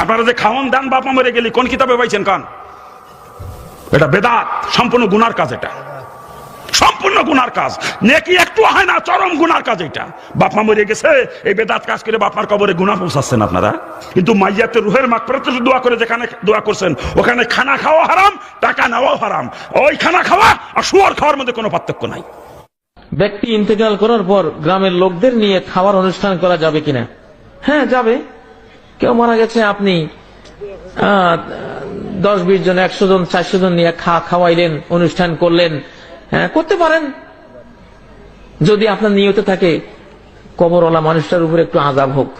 আপনারা যে খাওয়ান দান বাপা মরে গেলি, কোন কিতাবে পাইছেন কান? এটা বেদাত, সম্পূর্ণ গুনার কাজ এটা। সম্পূর্ণ গুনার কাজ। নেকি একটু হয় না, চরম গুনার কাজ এটা। বাপমা মরে গেছে, এই বেদাত কাজ করে বাপমার কবরে গুনা পৌঁছাচ্ছেন আপনারা। কিন্তু মাইয়াতে রুহের মাকফিরাতের জন্য দোয়া করে, যেখানে দোয়া করছেন, ওখানে খানা খাওয়া হারাম, টাকা নেওয়াও হারাম। ওই খানা খাওয়া আর শুয়ার খাওয়ার মধ্যে কোনো পার্থক্য নাই। ব্যক্তি ইন্তেকাল করার পর গ্রামের লোকদের নিয়ে খাওয়ার অনুষ্ঠান করা যাবে কিনা? হ্যাঁ যাবে। কেউ মারা গেছে, আপনি দশ, বিশ জন, একশো জন, চারশো জন নিয়ে খা, খাওয়াইলেন, অনুষ্ঠান করলেন হ্যাঁ করতে পারেন। যদি আপনার নিয়তে থাকে, কবরওয়ালা মানুষটার উপর একটু আজাব হোক।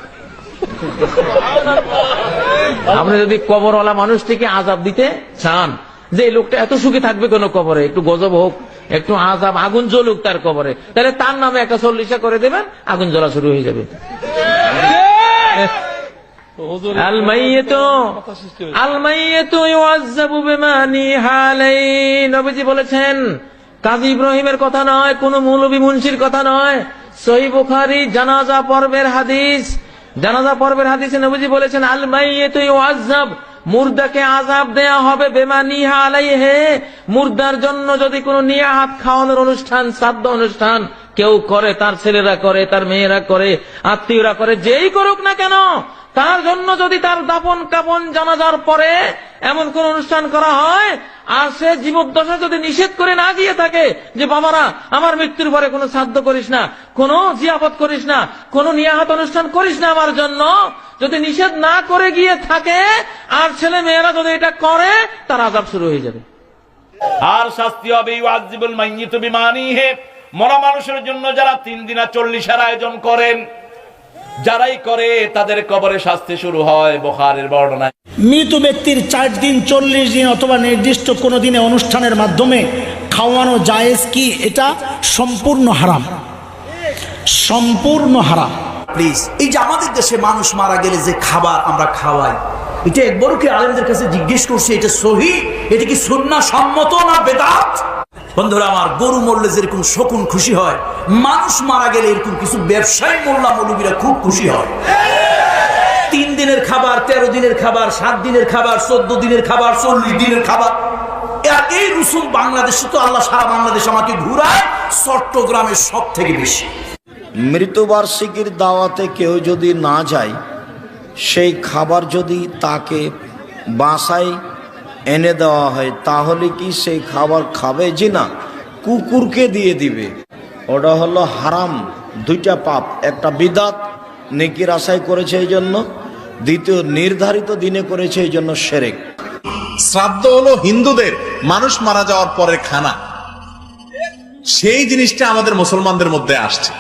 আপনি যদি কবরওয়ালা মানুষটিকে আজাব দিতে চান, যে লোকটা এত সুখী থাকবে কোন কবরে, একটু গজব হোক, একটু আজাব আগুন জ্বলুক তার কবরে, তাহলে তার নামে একটা চল্লিশা করে দেবেন, আগুন জ্বলা শুরু হয়ে যাবে। বলেছেন, কাজী ইব্রাহিমের কথা নয়, কোন মৌলবী মুন্সির কথা নয়, সহি বুখারী, জানাজা পর্বের হাদিস, জানাজা পর্বের হাদিসে নবীজি বলেছেন আল ইউআযাব মুর্দাকে আজাব দেয়া হবে বেমা নিহা আলাইহে, মুর্দার জন্য যদি কোনো নিয়াহাত খাওয়ানোর অনুষ্ঠান, শ্রাদ্ধ অনুষ্ঠান কেউ করে, তার ছেলেরা করে, তার মেয়েরা করে, আত্মীয়রা করে, যেই করুক না কেন তার জন্য যদি তার দাপন কাপন জানাজার পরে এমন কোন অনুষ্ঠান করা হয়, আর সে জীবদ্দশা যদি নিষেধ করে না গিয়ে থাকে যে, বাবারা, আমার মৃত্যুর পরে কোনো শ্রাদ্ধ করিস না, কোনো জিয়াপত করিস না, কোনো নিয়াহাত অনুষ্ঠান করিস না আমার জন্য, যদি নিষেধ না করে গিয়ে থাকে, আর ছেলে মেয়েরা যদি এটা করে, তার আজাব শুরু হয়ে যাবে। আর শাস্তি হবে মরা মানুষের জন্য যারা তিন দিনা চল্লিশের আয়োজন করেন যারাই করে তাদের কবরে শাস্তি শুরু হয় বোখারের বর্ণনায়। মৃত ব্যক্তির চার দিন চল্লিশ দিন অথবা নির্দিষ্ট কোনো দিনে অনুষ্ঠানের মাধ্যমে খাওয়ানো জায়েজ কি? এটা সম্পূর্ণ হারাম। সম্পূর্ণ হারাম। প্লিজ এই যে আমাদের দেশে মানুষ মারা গেলে যে খাবার আমরা খাওয়াই এটা একবারও কি আলেমদের কাছে জিজ্ঞেস করছে এটা সহি? এটা কি সুন্না সম্মত না বেদাত? বন্ধুরা, আমার গরু মরলে যেরকম শকুন খুশি হয়, মানুষ মারা গেলে এরকম কিছু ব্যবসায়ী মোল্লা মৌলবীরা খুব খুশি হয়। তিন দিনের খাবার, তেরো দিনের খাবার, সাত দিনের খাবার, চোদ্দ দিনের খাবার, চল্লিশ দিনের খাবার। এই রসুন বাংলাদেশে তো আল্লাহ সারা বাংলাদেশ আমাকে ঘুরায় চট্টগ্রামের সব থেকে বেশি। মৃত্যুবার্ষিকীর দাওয়াতে কেউ যদি না যায়, সেই খাবার যদি তাকে বাসায় এনে দেওয়া হয় তাহলে কি সেই খাবার খাবে? যে না কুকুরকে দিয়ে দিবে। ওটা হলো হারাম দুইটা পাপ একটা বিদাত নেকির আশায় করেছে এই জন্য দ্বিতীয় নির্ধারিত দিনে করেছে এই জন্য সেরেক। শ্রাদ্ধ হলো হিন্দুদের মানুষ মারা যাওয়ার পরে খানা। সেই জিনিসটা আমাদের মুসলমানদের মধ্যে আসছে।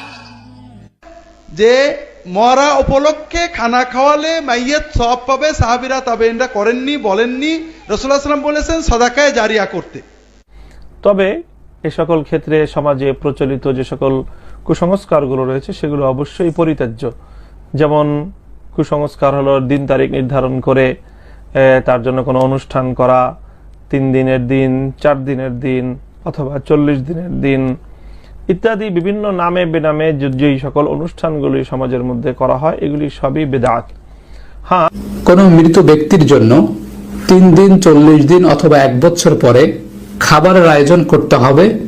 যে মরা উপলক্ষে খানা খাওয়ালে মাইয়ের সব পাবে, সাহাবিরা তবে এটা করেননি, বলেননি। রসুল্লাহ বলেছেন, সদাকায় জারিয়া করতে। তবে এ সকল ক্ষেত্রে সমাজে প্রচলিত যে সকল কুসংস্কারগুলো রয়েছে, সেগুলো অবশ্যই পরিত্যাজ্য। যেমন কুসংস্কার হলো দিন তারিখ নির্ধারণ করে তার জন্য কোনো অনুষ্ঠান করা, তিন দিনের দিন, চার দিনের দিন, অথবা চল্লিশ দিনের দিন ইত্যাদি বিভিন্ন নামে বেনামে যে- যেই সকল অনুষ্ঠানগুলি সমাজের মধ্যে করা হয় এগুলি সবই বেদাত। হ্যাঁ। কোনো মৃত ব্যক্তির জন্য তিন দিন চল্লিশ দিন অথবা এক বছর পরে খাবারের আয়োজন করতে হবে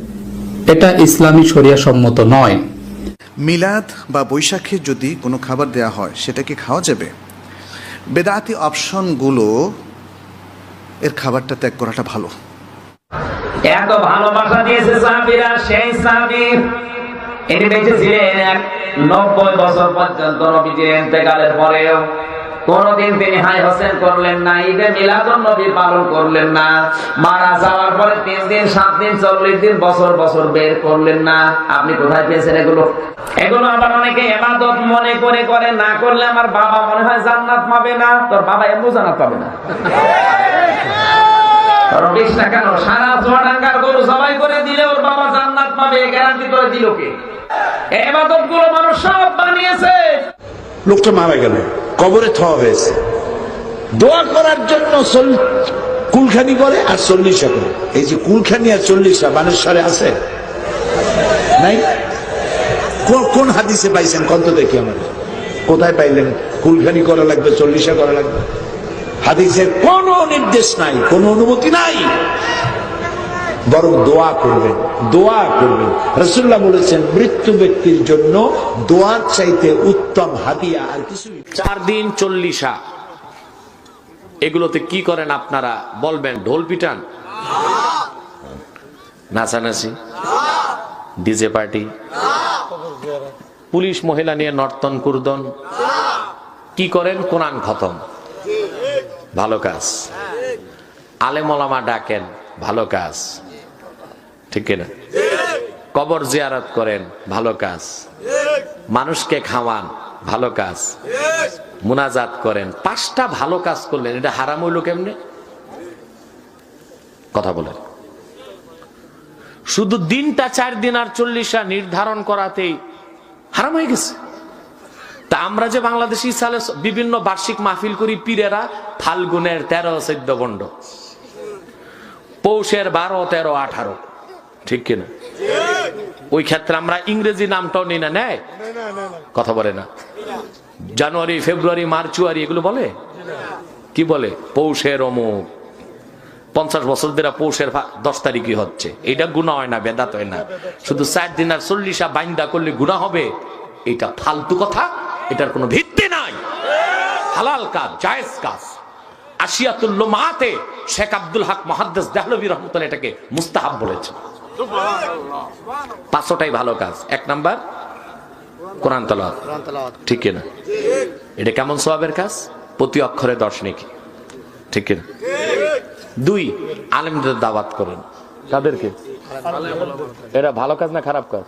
এটা ইসলামী শরিয়া সম্মত নয়। মিলাদ বা বৈশাখে যদি কোনো খাবার দেয়া হয় সেটা কি খাওয়া যাবে? বেদাতি অপশনগুলো এর খাবারটা ত্যাগ করাটা ভালো। এত ভালোবাসা দিয়েছে সাহাবিরা, সেই সাহাবি ইনি বেঁচে ছিলেন নব্বই বছর পর্যন্ত নবীজির ইন্তেকালের পরেও। কোনদিন তিনি হাই হোসেন করলেন না, ঈদে মিলাদুন নবী পালন করলেন না, মারা যাওয়ার পরে তিন দিন, সাত দিন, চল্লিশ দিন, বছর বছর বের করলেন না। আপনি কোথায় পেয়েছেন এগুলো? এগুলো আবার অনেকে এবাদত মনে করে করে, না করলে আমার বাবা মনে হয় জান্নাত পাবে না, তোর বাবা এমন জান্নাত পাবে না। সারা মানুষ লোকটা মারা গেল, কবরে হয়েছে। দোয়া করার জন্য কুলখানি করে আর চল্লিশা করে এই যে কুলখানি আর চল্লিশা বানেশ্বরে আছে? নাই? কোন- কোন হাদিসে পাইছেন? কত দেখি আমাদের। কোথায় পাইলেন? কুলখানি করা লাগবে, চল্লিশা করা লাগবে। হাদিসের কোন নির্দেশ নাই, কোন অনুমতি নাই। বরং দোয়া করবেন দোয়া করবেন। রসুল্লাহ বলেছেন, মৃত্যু ব্যক্তির জন্য দোয়ার চাইতে উত্তম হাদিয়া আর কিছু চার দিন চল্লিশা। এগুলোতে কি করেন আপনারা? বলবেন, ঢোল পিটান? নাচানাচি? DJ party? পুলিশ মহিলা নিয়ে নর্তন কুর্দন? কি করেন? কোরআন খতম। ভালো কাজ। আলেমলামা ডাকেন, ভালো কাজ। ঠিক কিনা? কবর জিয়ারত করেন, ভালো কাজ। মানুষকে খাওয়ান, ভালো কাজ। মুনাজাত করেন, পাঁচটা ভালো কাজ করলেন, এটা হারাম হইল কেমনে? কথা বলেন। শুধু দিনটা চার দিন আর চল্লিশা নির্ধারণ করাতেই হারাম হয়ে গেছে। তা আমরা যে বাংলাদেশি সালে বিভিন্ন বার্ষিক মাহফিল করি, পীরেরা ফাল্গুনের তেরো, চোদ্দ বন্ড। পৌষের বারো, তেরো, আঠারো। ঠিক কিনা? ওই ক্ষেত্রে আমরা ইংরেজি নামটাও নিই না, নেয়? কথা বলে না। জানুয়ারি, ফেব্রুয়ারি মার্চুয়ারি এগুলো বলে? কি বলে? পৌষের অমুক। পঞ্চাশ বছর ধরে পৌষের দশ তারিখই হচ্ছে। এটা গুণা হয় না, বেদাত হয় না। শুধু চার দিন আর চল্লিশা বাইন্দা করলে গুণা হবে। এটা ফালতু কথা। এটার কোনো ভিত্তি নাই। হালাল কাজ জায়েজ কাজ। আশিয়াতুল্লো মাতে শেখ আব্দুল হক মহাদ্দেস দেহলবী রহমতুল্লাহ এটাকে মুস্তাহাব বলেছে পাঁচশোটাই ভালো কাজ। এক নাম্বার কোরআন তলাওয়াত। ঠিক না? এটা কেমন সবাবের কাজ? প্রতি অক্ষরে দশ নাকি। ঠিক না? দুই আলেমদের দাওয়াত করেন। কাদেরকে? এটা ভালো কাজ না খারাপ কাজ।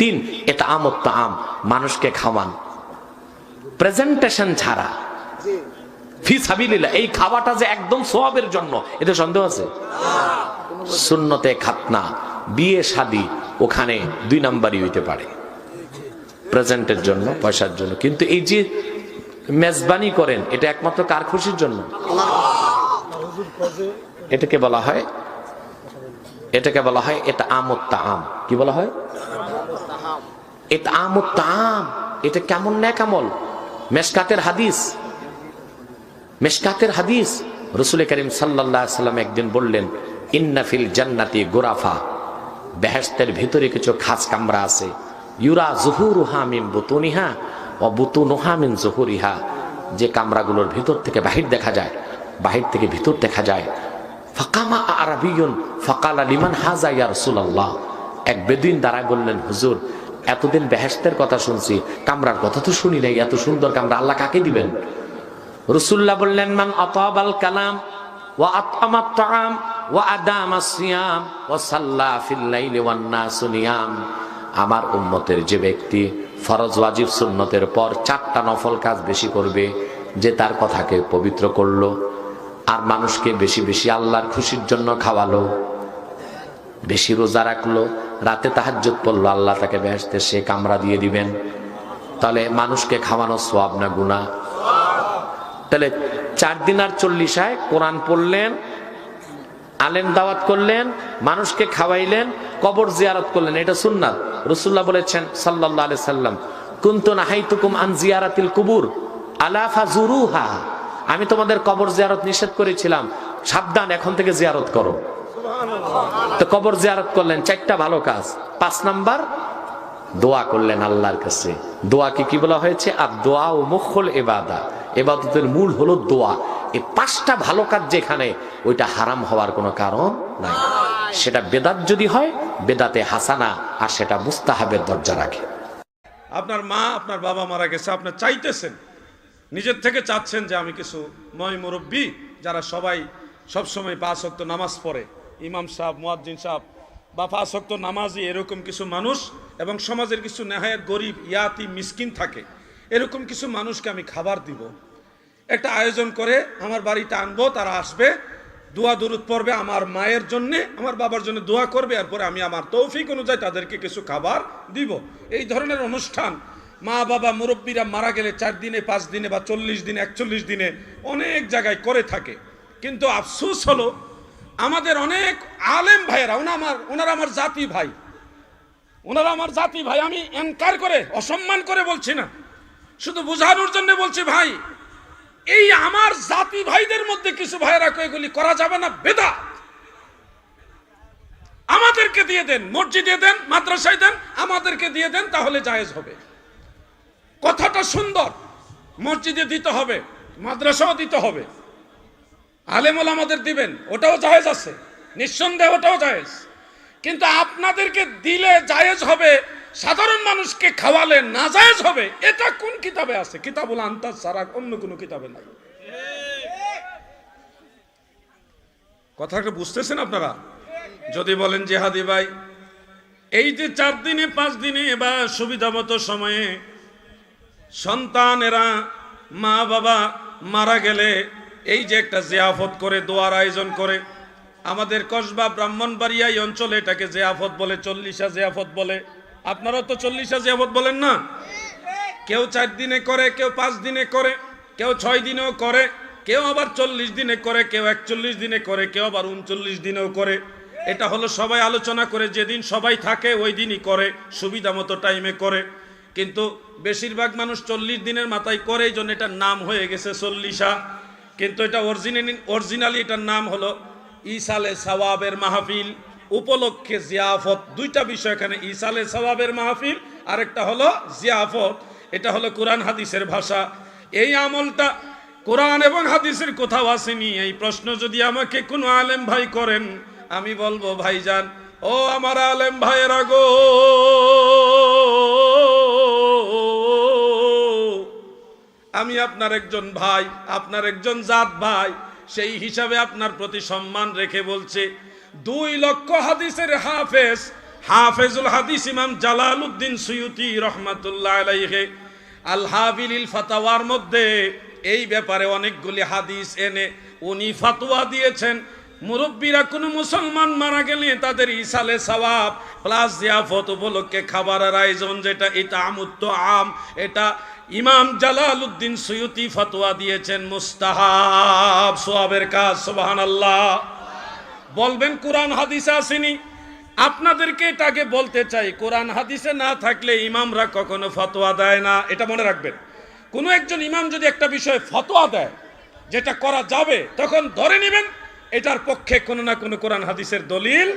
তিন আমত্ত আম মানুষকে খাওয়ান। প্রেজেন্টেশন ছাড়া। ফি সাবিলিল্লাহ এই খাওয়াটা যে একদম সোয়াবের জন্য এতে সন্দেহ আছে? সুন্নতে খাতনা বিয়ে শাদি ওখানে দুই নাম্বারই হইতে পারে। প্রেজেন্টের জন্য পয়সার জন্য। কিন্তু এই যে মেজবানি করেন এটা একমাত্র কার খুশির জন্য? এটাকে বলা হয় এটাকে বলা হয় এটা আমত্তা আম কি বলা হয়? এটা কেমন না কেমন মেশকাতের হাদিস। মেশকাতের হাদিস। রসুল করিম সাল্লাহ সাল্লাম একদিন বললেন ইন্নাফিল জান্নাতি গোরাফা। বেহেস্তের ভিতরে কিছু খাস কামরা আছে। ইউরা জহুরুহা মিন বুতুনিহা ও বুতুনুহা মিন জহুরিহা। যে কামরাগুলোর ভিতর থেকে বাহির দেখা যায়, বাহির থেকে ভিতর দেখা যায়। ফাকামা আরাবিয়ন ফাকালা লিমান হাজা ইয়া রাসূলুল্লাহ। এক বেদিন দ্বারা বললেন, হুজুর এতদিন বেহেস্তের কথা শুনছি, কামরার কথা তো শুনি নাই, এত সুন্দর কামরা, আল্লাহ কাকে দিবেন? রসুল্লাহ বললেন, মান আতাবাল কালাম ওয়া আতআমাত তাআম ওয়া আদামা সিয়াম ওয়া সাল্লা ফিল লাইলি ওয়ান আমার উম্মতের যে ব্যক্তি ফরজ ওয়াজিব সুন্নতের পর চারটা নফল কাজ বেশি করবে, যে তার কথাকে পবিত্র করল, আর মানুষকে বেশি বেশি আল্লাহর খুশির জন্য খাওয়ালো, বেশি রোজা রাখল রাতে তাহাজ্জুদ পড়ল, আল্লাহ তাকে বেহেশতে সে কামরা দিয়ে দিবেন। তাহলে মানুষকে খাওয়ানো সোয়াব না গুনাহ? তাহলে চার দিন আর চল্লিশায় কোরআন পড়লেন আলেন দাওয়াত করলেন, মানুষকে খাওয়াইলেন, কবর জিয়ারত করলেন। এটা সুন্নাত রসুল্লাহ বলেছেন সাল্লাহ আলি সাল্লাম, কুন্তু নাহাইতুকুম আন জিয়ারাতিল কুবুর আলাফা জুরুহা আমি তোমাদের কবর জিয়ারত নিষেধ করেছিলাম। সাবধান, এখন থেকে জিয়ারত করো। তো কবর জিয়ারত করলেন, চারটা ভালো কাজ। পাঁচ নাম্বার, দোয়া করলেন আল্লাহর কাছে। দোয়াকে কি বলা হয়েছে? আর দোয়া ও মুখল এবাদা এবাদতের মূল হলো দোয়া। এই পাঁচটা ভালো কাজ যেখানে, ওইটা হারাম হওয়ার কোনো কারণ নাই। সেটা বেদাত যদি হয়, বেদাতে হাসানা, আর সেটা মুস্তাহাবের দরজা রাখে। আপনার মা, আপনার বাবা মারা গেছে আপনার চাইতেছেন, নিজের থেকে চাচ্ছেন যে আমি কিছু ময় মুরব্বী, যারা সবাই সব সময় পাঁচ অক্ত নামাজ পড়ে। ইমাম সাহেব, মুয়াজ্জিন সাহেব, বা অক্ত নামাজি এরকম কিছু মানুষ এবং সমাজের কিছু নেহায়ত গরিব, ইয়াতি, মিসকিন থাকে। এরকম কিছু মানুষকে আমি খাবার দিব। একটা আয়োজন করে আমার বাড়িতে আনব, তারা আসবে, দোয়া দরুদ পড়বে আমার মায়ের জন্য, আমার বাবার জন্য দোয়া করবে, এরপরে আমি আমার তৌফিক অনুযায়ী তাদেরকে কিছু খাবার দিব। এই ধরনের অনুষ্ঠান মা বাবা মুরব্বীরা মারা গেলে চার দিনে, পাঁচ দিনে বা চল্লিশ দিনে, একচল্লিশ দিনে অনেক জায়গায় করে থাকে। কিন্তু আফসোস হলো আমাদের অনেক আলেম ভাইয়েরা, ওনা আমার, ওনারা আমার জাতি ভাই। ওনারা আমার জাতি ভাই, আমি এনকার করে, অসম্মান করে বলছি না। শুধু বোঝানোর জন্য বলছি ভাই, এই আমার জাতি ভাইদের মধ্যে কিছু ভাইরা এগুলি করা যাবে না? বেদা। আমাদেরকে দিয়ে দেন, মসজিদে দেন, মাদ্রাসায় দেন, আমাদেরকে দিয়ে দেন, তাহলে জায়েজ হবে। কথাটা সুন্দর, মসজিদে দিতে হবে, মাদ্রাসাও দিতে হবে। আলেমুল আমাদের দিবেন, ওটাও জায়েজ আছে। নিঃসন্দেহে ওটাও জায়েজ। কিন্তু আপনাদেরকে দিলে জায়েজ হবে, সাধারণ মানুষকে খাওয়ালে না জায়েজ হবে, এটা কোন কিতাবে আছে? কিতাবুল আন্তাজ ছাড়া অন্য কোনো কিতাবে নাই। কথাটা বুঝতেছেন আপনারা? যদি বলেন জেহাদি ভাই, এই যে চার দিনে, পাঁচ দিনে বা সুবিধা মতো সময়ে সন্তানেরা মা বাবা মারা গেলে এই যে একটা জিয়াফত করে দোয়ার আয়োজন করে, আমাদের কসবা ব্রাহ্মণবাড়িয়া এই অঞ্চলে এটাকে জিয়াফত বলে, চল্লিশা জিয়াফত বলে। আপনারা তো চল্লিশা জিয়াফত বলেন না? কেউ চার দিনে করে, কেউ পাঁচ দিনে করে, কেউ ছয় দিনেও করে, কেউ আবার চল্লিশ দিনে করে, কেউ একচল্লিশ দিনে করে, কেউ আবার উনচল্লিশ দিনেও করে। এটা হলো সবাই আলোচনা করে, যেদিন সবাই থাকে ওই দিনই করে, সুবিধা মতো টাইমে করে। কিন্তু বেশিরভাগ মানুষ চল্লিশ দিনের মাথায় করে, এই জন্য এটার নাম হয়ে গেছে চল্লিশা। কিন্তু এটা অরিজিনালি অরিজিনালি এটার নাম হলো ইসালে সওয়াবের মাহফিল। উপলক্ষে জিয়াফত, দুইটা বিষয় এখানে। ইসালে সওয়াবের মাহফিল, আরেকটা হলো জিয়াফত। এটা হলো কোরআন হাদিসের ভাষা। এই আমলটা কোরআন এবং হাদিসের কোথাও আসেনি। এই প্রশ্ন যদি আমাকে কোনো আলেম ভাই করেন, আমি বলব, ভাইজান, ও আমার আলেম ভাইয়েরা গো আমি আপনার একজন ভাই, আপনার একজন জাত ভাই, সেই হিসাবে আপনার প্রতি সম্মান রেখে বলছে, দুই লক্ষ হাদিসের হাফেজ, হাফেজুল হাদিস ইমাম জালাল উদ্দিন সুয়ুতি রহমাতুল্লাহ আলাইহে, আল হাবিলিল ফাতাওয়ার মধ্যে এই ব্যাপারে অনেকগুলি হাদিস এনে উনি ফাতোয়া দিয়েছেন। মুরব্বীরা কোনো মুসলমান মারা গেলে তাদের ইসালে সওয়াব, প্লাস জিয়াফত উপলক্ষে খাবারের আয়োজন, যেটা এটা আমুত্ত আম এটা ইমাম জালাল উদ্দিন সৈয়তি ফতোয়া দিয়েছেন, মুস্তাহাব সোয়াবের কাজ সোবাহান আল্লাহ বলবেন, কোরআন হাদিসে আসেনি? আপনাদেরকে এটাকে বলতে চাই, কোরআন হাদিসে না থাকলে ইমামরা কখনো ফতোয়া দেয় না। এটা মনে রাখবেন। কোনো একজন ইমাম যদি একটা বিষয়ে ফতোয়া দেয়, যেটা করা যাবে, তখন ধরে নেবেন, এটার পক্ষে কোনো না কোনো কোরআন হাদিসের দলিল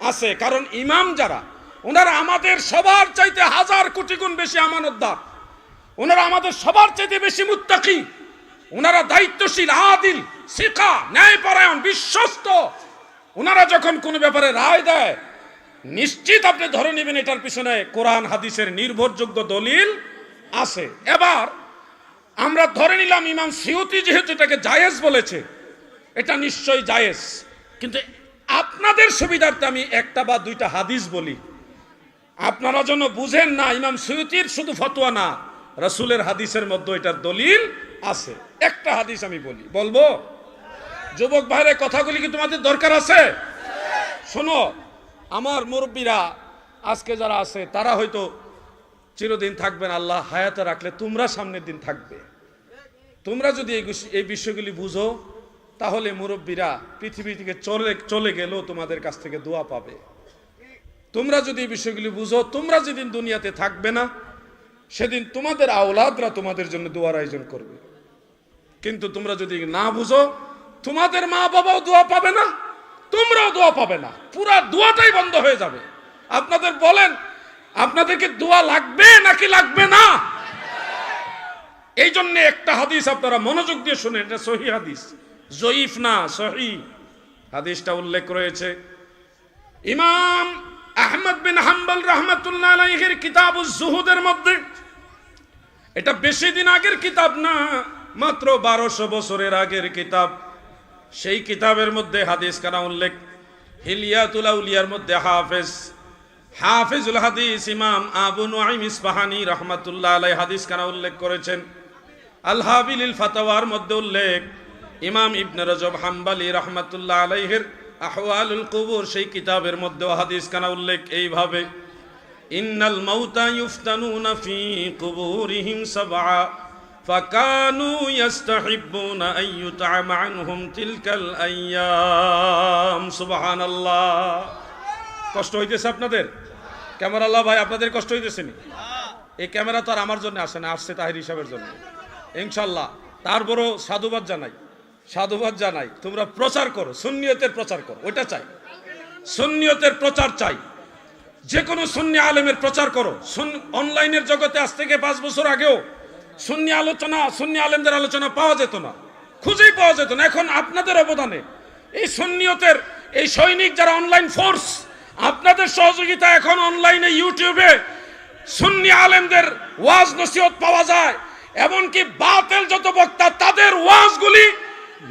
আছে। কারণ ইমাম যারা, ওনারা আমাদের সবার চাইতে হাজার কোটি গুণ বেশি আমানতদার। ওনারা আমাদের সবার চাইতে বেশি মুত্তাকি। ওনারা দায়িত্বশীল, আদিল শিখা ন্যায়পরায়ণ, বিশ্বস্ত। ওনারা যখন কোনো ব্যাপারে রায় দেয়, নিশ্চিত আপনি ধরে নেবেন এটার পিছনে কোরআন, হাদিসের নির্ভরযোগ্য দলিল আছে। এবার আমরা ধরে নিলাম ইমাম সিউতি যেহেতু এটাকে জায়েজ বলেছে, এটা নিশ্চয়ই জায়েজ। কিন্তু আপনাদের সুবিধার্থে আমি একটা বা দুইটা হাদিস বলি। আপনারা যেন বুঝেন না, ইমাম সৈয়তির শুধু ফতোয়া না রসুলের হাদিসের মধ্যে এটার দলিল আছে। একটা হাদিস আমি বলি, বলব? যুবক ভাইয়ের কথাগুলি কি তোমাদের দরকার আছে? শোনো, আমার মুরব্বীরা, আজকে যারা আছে, তারা হয়তো চিরদিন থাকবেন আল্লাহ হায়াতে রাখলে তোমরা সামনের দিন থাকবে। তোমরা যদি এই এই বিষয়গুলি বুঝো, তাহলে মুরব্বীরা পৃথিবী থেকে চলে চলে গেলেও তোমাদের কাছ থেকে দোয়া পাবে। তোমরা যদি এই বিষয়গুলি বুঝো, তোমরা যেদিন দুনিয়াতে থাকবে না সেদিন তোমাদের আওলাদরা তোমাদের জন্য দোয়ার আয়োজন করবে। কিন্তু তোমরা যদি না বুঝো, তোমাদের মা বাবাও দোয়া পাবে না, তোমরাও দোয়া পাবে না। পুরা দোয়াটাই বন্ধ হয়ে যাবে। আপনাদের বলেন আপনাদেরকে দোয়া লাগবে নাকি লাগবে না? এই জন্য একটা হাদিস আপনারা মনোযোগ দিয়ে শুনেন, এটা সহি হাদিস। জয়ীফ না, সহি। হাদিসটা উল্লেখ রয়েছে। ইমাম আহমদ বিন হাম্বল রহমতুল্লাহ কিতাব জুহুদের মধ্যে এটা বেশি দিন আগের কিতাব না, মাত্র বারোশো বছরের আগের কিতাব। সেই কিতাবের মধ্যে হাদিস কানা উল্লেখ। হিলিয়াতুল আউলিয়ার মধ্যে হাফেজ। হাফিজুল হাদিস ইমাম আবু নুআইম ইসবাহানি রহমাতুল্লাহ আলাই হাদিস কানা উল্লেখ করেছেন। আল হাবিলিল ফাতাওয়ার মধ্যে উল্লেখ, ইমাম ইবনে রজব হাম্বালি রহমাতুল্লাহ আলাইহির আহওয়ালুল কুবুর সেই কিতাবের মধ্যে হাদিস কানা উল্লেখ এইভাবে। ইন্নাল মাউতা ইউফতানুনা ফি কুবুরিহিম সাবআ فكانوا يستحبون أن يطعم عنهم تلك الأيام سبحان الله কষ্ট হইতেছে আপনাদের ক্যামেরা আল্লাহ ভাই আপনাদের কষ্ট হইতেছে নি এই ক্যামেরা তো আর আমার জন্য আসে না আসছে তাহির হিসাবের জন্য ইনশাল্লাহ তারপরও সাধুবাদ জানাই সাধুবাদ জানাই তোমরা প্রচার করো সুন্নিয়তের প্রচার করো ওইটা চাই সুন্নিয়তের প্রচার চাই যে কোনো সুন্নি আলেমের প্রচার করো। অনলাইনের জগতে আজ থেকে পাঁচ বছর আগেও সুন্নি আলোচনা, সুন্নি আলেমদের আলোচনা পাওয়া যেত না। খুঁজেই পাওয়া যেত না। এখন আপনাদের অবদানে এই সুন্নিয়তের, এই সৈনিক যারা অনলাইন ফোর্স আপনাদের সহযোগিতা এখন অনলাইনে ইউটিউবে সুন্নি আলেমদের ওয়াজ নসিহত পাওয়া যায়। এমনকি বাতেল যত বক্তা, তাদের ওয়াজগুলি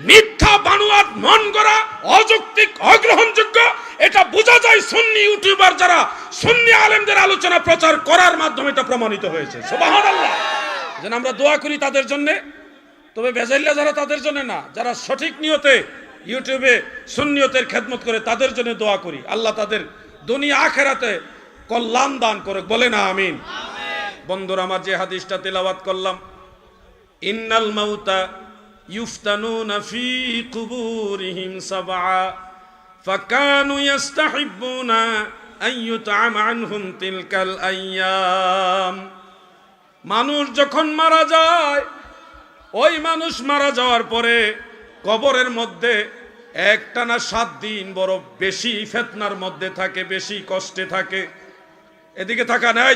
মিথ্যা, বানুয়াট মন করা, অযৌক্তিক, অগ্রহণযোগ্য এটা বোঝা যায় সুন্নি ইউটিউবার যারা সুন্নি আলেমদের আলোচনা প্রচার করার মাধ্যমে এটা প্রমাণিত হয়েছে। সুবহানাল্লাহ। যেন আমরা দোয়া করি তাদের জন্য। তবে বেজাইল্লা যারা তাদের জন্য না, যারা সঠিক নিয়তে ইউটিউবে সুন্নিয়তের খেদমত করে তাদের জন্য দোয়া করি। আল্লাহ তাদের দুনিয়া আখেরাতে কল্যাণ দান করে বলে না আমিন। বন্ধুরা, আমার যে হাদিসটা তেলাওয়াত করলাম, ইন্নাল মাউতা ইউফতানুনা ফি কুবুরিহিম সাবআ। ফাকানু ইস্তাহিব্বুনা আন ইউতআম আনহুম তিলকাল আইয়াম মানুষ যখন মারা যায়, ওই মানুষ মারা যাওয়ার পরে কবরের মধ্যে একটানা সাত দিন বড় বেশি ফেতনার মধ্যে থাকে, বেশি কষ্টে থাকে। এদিকে থাকা নেয়